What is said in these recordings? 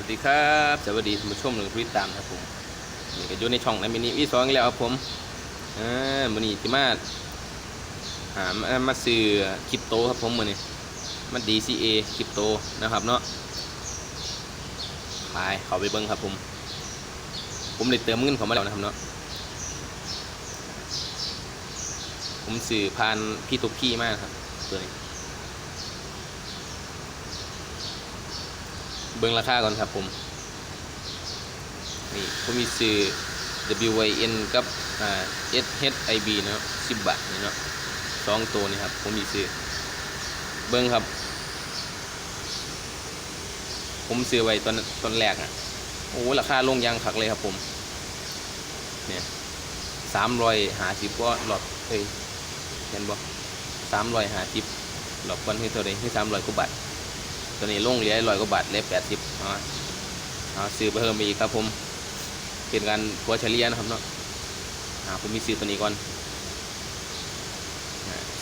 วัสดีครับสวัสดีท่านผู้ชมหนึ่งผู้ติดตามครับผมนี่ก็อยู่ในช่องในมินิวีสองอีแล้วครับผมอ่ามันนี้ที่มาหามามาซื้อคริปโตครับผมมือนี้มัน DCA คริปโตนะครับเนาะขายเขาไปเบิ้งครับผม ผมได้เติมเงินเขามาแล้วนะครับเนาะผมซื้อผ่านพี่ตุกกี้มากครับตัวนี้ เบิ่งราคาก่อนครับผม นี่ผมมีซื้อ WYN กับ SHIB นะครับบาทนี่เนาะสองตัวนี่ครับ ผมมีซื้อ เบิ่งครับ ผมซื้อไว้ตอนตอนแรกอะ โอ้ราคาลงยังขักเลยครับผม เนี่ยสามร้อยหาสิบก็หลอดเอ้ยเห็นบ่สามร้อยหาสิบหลอดกันที่เท่าไรที่สามร้อยกว่าบาท ตัวนี้ลงเหลือร้อยกว่าบาทเลือแปดสิบเอาเอซื้อเพิ่มอีกครับผม เป็นการผัวเฉลี่ยนะครับเนาะอ่าผมมีซื้อตัวนี้ก่อน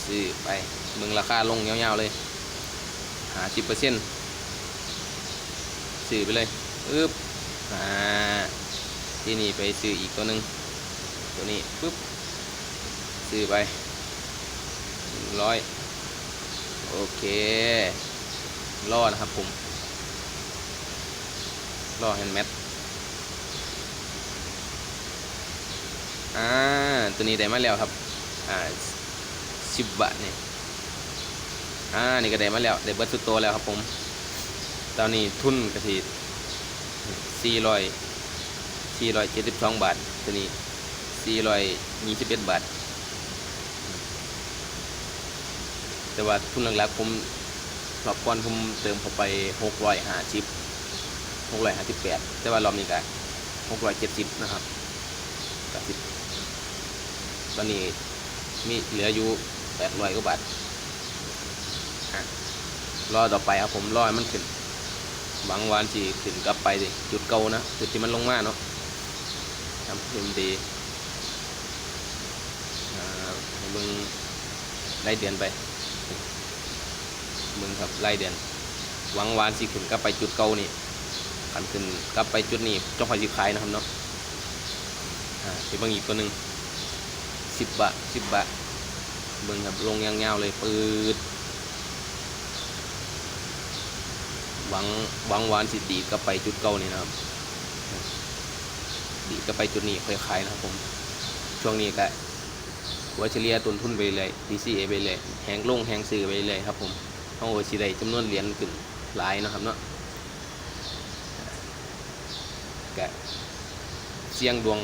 ซื้อไปมืองราคาลงยาวๆเลยหาสิบเปอร์เซ็นต์ซื้อไปเลยปึ๊บอ่าที่นี่ไปซื้ออีกตัวหนึ่งตัวนี้ปึ๊บซื้อไปร้อยโอเค รอนะครับผมรอแฮนด์แมทอ่าตัวนี้ได้มาแล้วครับอ่าสิบบาทเนี่ยอ่านี่ก็ได้มาแล้วได้เบิร์สุดโตแล้วครับผมตอนนี้ทุนกระถิสี่ร้อยสี่ร้อยเจ็ดสิบสองบาทตัวนี้สี่ร้อยยี่สิบเอ็ดบาท แต่ว่าทุนหลักๆผม รอบก่อนผมเติมเข้าไปหกร้อยห้าสิบหกร้อยห้าสิบแปดแต่ว่ารอบนี้ก็หกร้อยเจ็ดสิบนะครับกับสิบตอนนี้มีเหลืออยู่แปดร้อยกว่าบาทอะรอต่อไปครับผมรอมันขึ้นหวังวานสีขึ้นกลับไปสิจุดเก่านะจุดที่มันลงมาเนาะทำเพิ่มดีอ่าเบิ่งได้เดือนไป มึงครับไล่เดือนหวังวานสิขึ้นกลับไปจุดเก่านี่ขันขึ้นกลับไปจุดนี้เจ้าคอยสิขายนะครับเนาะอ่าไปเบิ่งอีกตัวหนึ่งสิบบาทสิบบาทเบิ่งครับลงยาวๆเลยปืดหวังหวังวานสิดีกลับไปจุดเก่านี่นะครับดีกลับไปจุดนี้ค่อยขายนะครับผมช่วงนี้ก็หัวเฉลี่ยต้นทุนไปเลย DCA ไปเลย แหงลงแหงซื้อไปเลยครับผม เขาก็สิได้จำนวนเหรียญขึ้นหลายนะครับเนาะกะเสียงดวง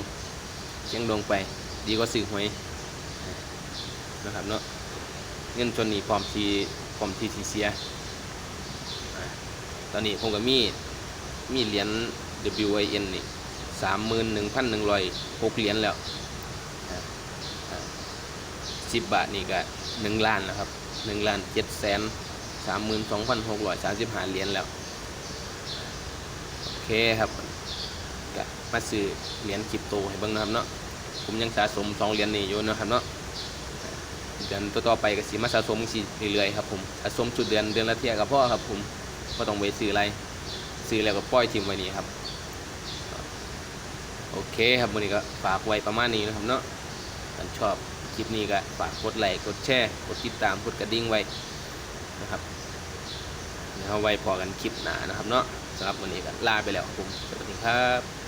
เสียงดวงไป ดีกว่าซื้อหวยนะครับเนาะเงินจนนี้พร้อมทีพร้อมทีสีเสียตอนนี้ผมก็มีมีเหรียญ WIN นี่สามหมื่นหนึ่งพันหนึ่งร้อยหกเหรียญแล้วสิบบาทนี่ก็หนึ่งล้านนะครับหนึ่งล้านเจ็ดแสน สามหมื่นสองพันหกร้อยสามสิบห้าเหรียญแล้ว โอเคครับก็มาซื้อเหรียญคริปโตให้เบิ่งนะครับเนาะผมยังสะสมสองเหรียญนี่อยู่นะครับเนาะเดือนต่อๆไปก็สิมาสะสมสิเรื่อยๆครับผมสะสมชุดเดือนเดือนละเที่ยกับพ่อครับผมก็ต้องไปซื้ออะไรซื้อแล้วก็ปล่อยทิ้งไว้นี่ครับ โอเคครับวันนี้ก็ฝากไว้ประมาณนี้นะครับเนาะถ้าชอบคลิปนี้ก็ฝากกดไลค์กดแชร์กดติดตามกดกระดิ่งไว้ นะครับเดี๋ยวเอาไว้พอกันคลิปหนานะครับเนาะสำหรับวันนี้ก็ลาไปแล้วครับผมสวัสดีครับ